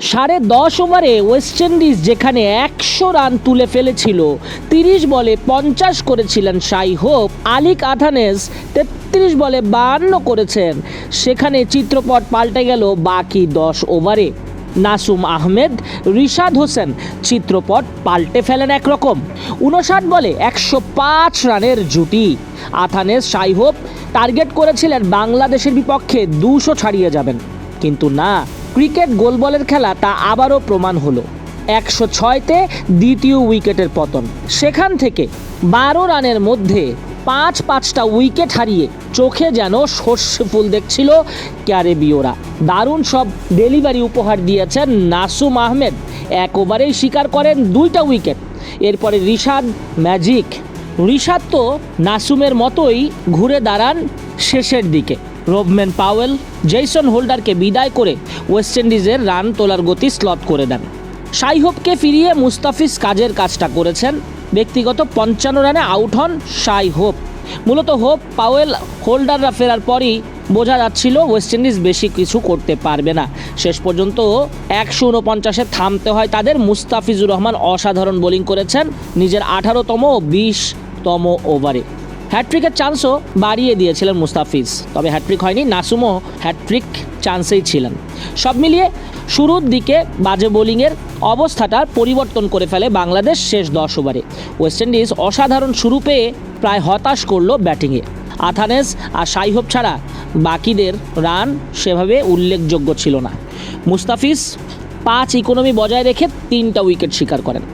সাড়ে দশ ওভারে ওয়েস্ট ইন্ডিজ যেখানে একশো রান তুলে ফেলেছিল, তিরিশ বলে পঞ্চাশ করেছিলেন সাই হোপ। আলিক আথানেস তেত্রিশ বলে বাহান্ন করেছেন। সেখানে চিত্রপট পাল্টে গেল বাকি দশ ওভারে। নাসুম আহমেদ, রিশাদ হোসেন চিত্রপট পাল্টে ফেলেন একরকম। উনষাট বলে একশো পাঁচ রানের জুটি। আথানেস সাইহোপ টার্গেট করেছিলেন বাংলাদেশের বিপক্ষে দুশো ছাড়িয়ে যাবেন। কিন্তু না ক্রিকেট গোলবলের খেলা তা আবারও প্রমাণ হলো। একশো ছয়তে দ্বিতীয় উইকেটের পতন। সেখান থেকে বারো রানের মধ্যে পাঁচ পাঁচটা উইকেট হারিয়ে চোখে যেন সর্ষে ফুল দেখছিল ক্যারেবিওরা দারুণ সব ডেলিভারি উপহার দিয়েছেন নাসুম আহমেদ। এক ওভারেই স্বীকার করেন দুইটা উইকেট। এরপরে রিশাদ ম্যাজিক। রিশাদ তো নাসুমের মতোই ঘুরে দাঁড়ান শেষের দিকে। রবম্যান পাওয়েল জেইসন হোল্ডারকে বিদায় করে ওয়েস্ট ইন্ডিজের রান তোলার গতি স্লথ করে দেন। সাই হোপকে ফিরিয়ে মুস্তাফিজ কাজের কাজটা করেছেন। ব্যক্তিগত পঞ্চান্ন রানে আউট হন সাই হোপ মূলত হোপ পাওয়েল হোল্ডাররা ফেরার পরই বোঝা যাচ্ছিল ওয়েস্ট ইন্ডিজ বেশি কিছু করতে পারবে না। শেষ পর্যন্ত একশো উনপঞ্চাশে থামতে হয় তাদের। মুস্তাফিজুর রহমান অসাধারণ বোলিং করেছেন। নিজের আঠারোতম ও বিশতম ওভারে। হ্যাট্রিকের চান্সও বাড়িয়ে দিয়েছিলেন মুস্তাফিজ। তবে হ্যাট্রিক হয়নি, নাসুমও হ্যাট্রিক চান্সেই ছিলেন। সব মিলিয়ে শুরুর দিকে বাজে বোলিংয়ের অবস্থাটা পরিবর্তন করে ফেলে বাংলাদেশ শেষ দশ ওভারে। ওয়েস্ট ইন্ডিজ অসাধারণ শুরু পেয়ে প্রায় হতাশ করল ব্যাটিংয়ে। আথানেস আর সাইহোপ ছাড়া বাকিদের রান সেভাবে উল্লেখযোগ্য ছিল না। মুস্তাফিজ পাঁচ ইকোনমি বজায় রেখে তিনটা উইকেট শিকার করেন।